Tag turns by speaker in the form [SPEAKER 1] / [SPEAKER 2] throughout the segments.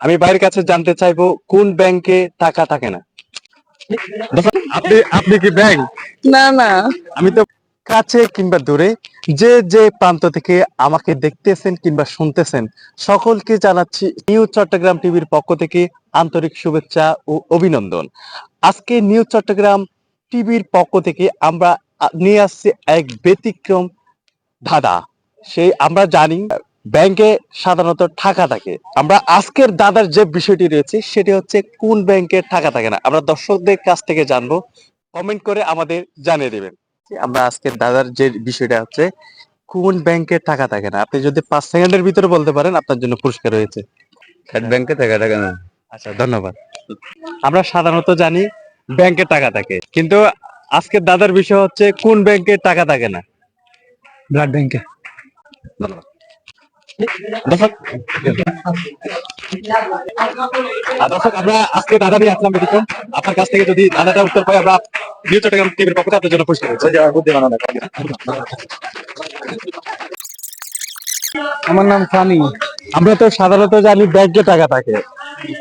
[SPEAKER 1] আমি ভাইয়ের কাছে জানতে চাইব কোন ব্যাংকে টাকা থাকে না? আপনি আপনি কি ব্যাংক?
[SPEAKER 2] না না।
[SPEAKER 1] আমি তো কাছে কিংবা দূরে যে যে প্রান্ত থেকে আমাকে দেখতেছেন কিংবা শুনতেছেন সকলকে জানাচ্ছি নিউ চট্টগ্রাম টিভির পক্ষ থেকে আন্তরিক শুভেচ্ছা ও অভিনন্দন। আজকে নিউ চট্টগ্রাম টিভির পক্ষ থেকে আমরা নিয়ে আসছি এক ব্যতিক্রম দাদা সেই আমরা জানি ব্যাংকে সাধারণত টাকা থাকে। আমরা আজকের দাদার যে বিষয়টি রয়েছে সেটি হচ্ছে কোন ব্যাংকে টাকা থাকে না। আমরা দর্শকদের কাছ থেকে জানব। কমেন্ট করে আমাদের জানিয়ে দেবেন। আমরা আজকের দাদার যে বিষয়টা হচ্ছে কোন ব্যাংকে টাকা থাকে না। আপনি যদি পাঁচ সেকেন্ডের ভিতরে বলতে পারেন আপনার জন্য পুরস্কার রয়েছে।
[SPEAKER 3] ব্যাংকে টাকা টাকা না।
[SPEAKER 1] আচ্ছা ধন্যবাদ। আমরা সাধারণত জানি ব্যাংকে টাকা থাকে। কিন্তু আজকের দাদার বিষয় হচ্ছে কোন ব্যাংকে টাকা থাকে না।
[SPEAKER 3] ব্লাড ব্যাংকে
[SPEAKER 1] ধন্যবাদ। দর্শক দর্শক আমরা আজকে দাদা নিয়ে আসলাম ব্যতিক্রম আপনার কাছ থেকে যদি দাদাটা উত্তর পাই আমরা নিউ চট্টগ্রাম টিভির পক্ষ থেকে আপনার জন্য পুরস্কার
[SPEAKER 3] আমার নাম সানি।
[SPEAKER 1] আমরা তো সাধারণত জানি ব্যাংকে টাকা থাকে।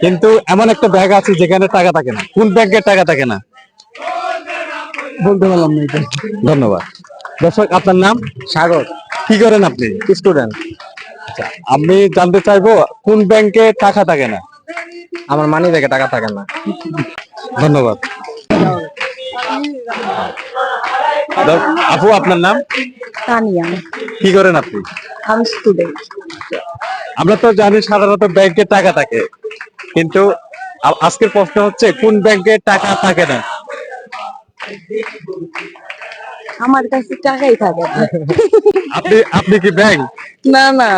[SPEAKER 1] কিন্তু এমন একটা ব্যাগ আছে যেখানে টাকা থাকে না। কোন ব্যাংকে টাকা থাকে না?
[SPEAKER 3] বলতে পারলাম না
[SPEAKER 1] ধন্যবাদ। দর্শক আপনার নাম?
[SPEAKER 3] সাগর।
[SPEAKER 1] কি করেন আপনি?
[SPEAKER 3] স্টুডেন্ট।
[SPEAKER 1] আমি জানতে চাইব কোন ব্যাংকে টাকা থাকে না?
[SPEAKER 3] আমার মানি ব্যাগে টাকা থাকে না।
[SPEAKER 1] ধন্যবাদ। আপু আপনার নাম?
[SPEAKER 2] তানিয়া।
[SPEAKER 1] কি করেন আপনি?
[SPEAKER 2] আমি স্টুডেন্ট
[SPEAKER 1] আমরা তো জানি সাধারণত ব্যাংকে টাকা থাকে কিন্তু আজকের প্রশ্ন হচ্ছে কোন ব্যাংকে টাকা থাকে না?
[SPEAKER 2] আমার কাছে টাকাই থাকে
[SPEAKER 1] আপনি আপনি কি ব্যাংক?
[SPEAKER 2] না না।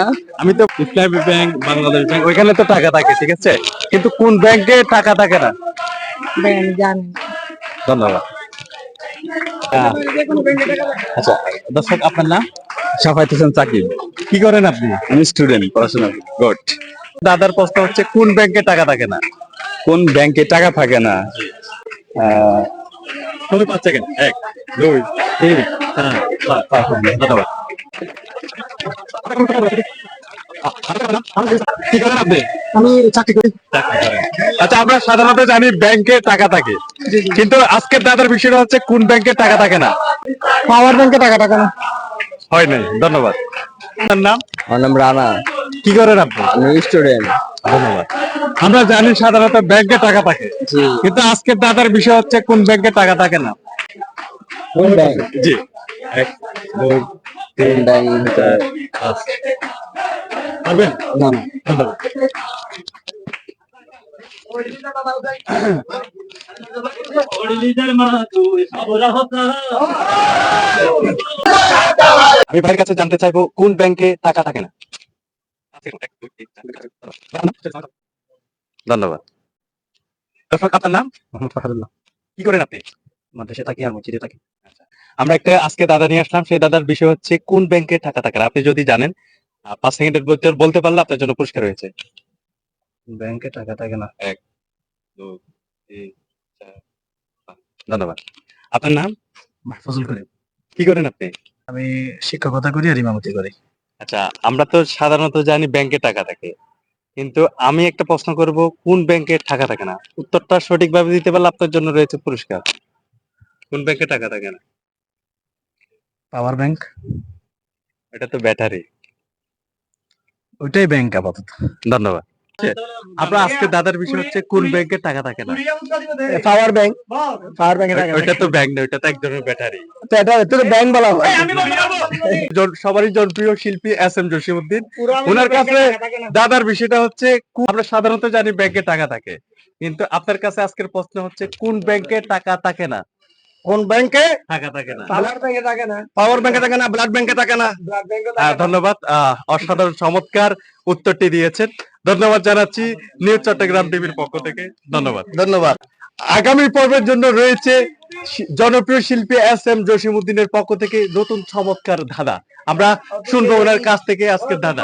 [SPEAKER 1] আমি তো ইসলামী ব্যাংক বাংলাদেশ ব্যাংক ওইখানে তো টাকা থাকে ঠিক আছে? কিন্তু কোন ব্যাংকে টাকা থাকে না?
[SPEAKER 2] জানি।
[SPEAKER 1] ধন্যবাদ। আচ্ছা দর্শক আপনার নাম?
[SPEAKER 3] সাফাইত হোসেন সাকিব।
[SPEAKER 1] কি করেন আপনি?
[SPEAKER 3] আমি স্টুডেন্ট পড়াশোনা
[SPEAKER 1] গুড দাদার প্রশ্ন হচ্ছে কোন ব্যাংকে টাকা থাকে না?
[SPEAKER 3] কোন ব্যাংকে টাকা থাকে না?
[SPEAKER 1] পাঁচ সেকেন্ড। এক দুই তিন ধন্যবাদ।
[SPEAKER 3] আমি চাকরি করি।
[SPEAKER 1] আচ্ছা আমরা সাধারণত জানি ব্যাংকে টাকা থাকে। কিন্তু আজকের দাদার বিষয়টা হচ্ছে কোন ব্যাংকে টাকা থাকে না?
[SPEAKER 3] পাওয়ার ব্যাংকে টাকা টাকা না।
[SPEAKER 1] হয় নাই ধন্যবাদ। আপনার নাম?
[SPEAKER 3] আমার নাম রানা।
[SPEAKER 1] কি করেন আপনি?
[SPEAKER 3] আমি স্টুডেন্ট
[SPEAKER 1] ধন্যবাদ। আমরা জানি সাধারণত ব্যাংকে টাকা থাকে। কিন্তু আজকের দাদার বিষয় হচ্ছে কোন ব্যাংকে টাকা থাকে না?
[SPEAKER 3] কোন ব্যাংক?
[SPEAKER 1] জি। এক দুই আমি ভাইয়ের কাছে জানতে চাইব, কোন ব্যাংকে টাকা থাকে না? ধন্যবাদ। আপনার নাম?
[SPEAKER 3] মোহাম্মদ
[SPEAKER 1] কি করেন আপনি?
[SPEAKER 3] মাদ্রাসা থাকি আর মসজিদে থাকি।
[SPEAKER 1] আমরা একটা আজকে দাদা নিয়ে আসলাম সেই দাদার বিষয় হচ্ছে কোন ব্যাংকে টাকা থাকে। না আপনি যদি জানেন পাঁচ সেকেন্ডের ভিতর বলতে পারলে আপনার জন্য পুরস্কার রয়েছে
[SPEAKER 3] ব্যাংকে টাকা থাকে না।
[SPEAKER 1] দুই তিন চার ধন্যবাদ। আপনার নাম?
[SPEAKER 3] মাহফুজুল করিম।
[SPEAKER 1] কি করেন আপনি?
[SPEAKER 3] আমি শিক্ষকতা করি আর ইমামতি করি।
[SPEAKER 1] আচ্ছা আমরা তো সাধারণত জানি ব্যাংকে টাকা থাকে। কিন্তু আমি একটা প্রশ্ন করব কোন ব্যাংকে টাকা থাকে না? উত্তরটা সঠিকভাবে দিতে পারলে আপনার জন্য রয়েছে পুরস্কার কোন ব্যাংকে টাকা থাকে না?
[SPEAKER 3] Power bank?
[SPEAKER 1] এটা তো ব্যাটারি।
[SPEAKER 3] ওইটাই ব্যাংক আপাতত।
[SPEAKER 1] ধন্যবাদ। আমরা আজকে দাদার বিষয় হচ্ছে কোন ব্যাংকে টাকা থাকে না।
[SPEAKER 3] Power bank. পাওয়ার ব্যাংকে টাকা
[SPEAKER 1] ওইটা তো ব্যাংক না ওইটা তো এক ধরনের ব্যাটারি।
[SPEAKER 3] তো এটা এটা তো ব্যাংক বলা হয়।
[SPEAKER 1] সবারই জনপ্রিয় শিল্পী এস এম জসিমউদ্দিন। ওনার কাছে দাদার বিষয়টা হচ্ছে আমরা সাধারণত জানি ব্যাংকে টাকা থাকে। কিন্তু আপনার কাছে আজকের প্রশ্ন হচ্ছে কোন ব্যাংকে টাকা থাকে না?
[SPEAKER 3] কোন ব্যাংকে?
[SPEAKER 1] টাকা থাকে না।
[SPEAKER 3] পাওয়ার ব্যাংকে থাকে না। পাওয়ার ব্যাংকে থাকে না ব্লাড ব্যাংকে থাকে না।
[SPEAKER 1] ধন্যবাদ। অসাধারণ চমৎকার উত্তরটি দিয়েছেন। ধন্যবাদ জানাচ্ছি নিউজ চট্টগ্রাম টিভির পক্ষ থেকে। ধন্যবাদ।
[SPEAKER 3] ধন্যবাদ।
[SPEAKER 1] আগামী পর্বের জন্য রয়েছে জনপ্রিয় শিল্পী এস এম জসিমউদ্দিনের পক্ষ থেকে নতুন চমৎকার ধাঁধা। আমরা শুনব ওনার কাছ থেকে আজকের ধাঁধা।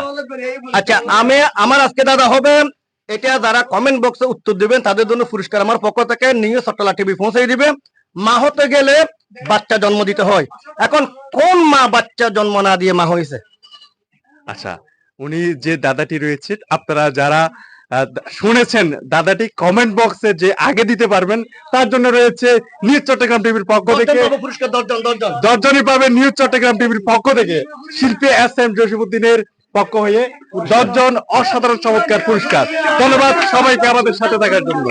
[SPEAKER 3] আচ্ছা আমি আমার আজকে দাদা হবে এটা যারা কমেন্ট বক্সে উত্তর দিবেন তাদের জন্য পুরস্কার আমার পক্ষ থেকে। নিয়ে সটলা টিভি পৌঁছে দিবে। মা হতে গেলে বাচ্চা জন্ম দিতে হয়। এখন কোন মা বাচ্চা জন্ম না দিয়ে মা হয়েছে?
[SPEAKER 1] আচ্ছা উনি যে দাদাটি রয়েছে আপনারা যারা শুনেছেন দাদাটি কমেন্ট বক্সে যে আগে দিতে পারবেন তার জন্য রয়েছে নিউজ চট্টগ্রাম টিভির পক্ষ থেকে দশজনই পাবে নিউজ চট্টগ্রাম টিভির পক্ষ থেকে। শিল্পী এস এম জসিমুদ্দিনের পক্ষ হয়ে দশজন অসাধারণ চমৎকার পুরস্কার। ধন্যবাদ সবাইকে আমাদের সাথে থাকার জন্য।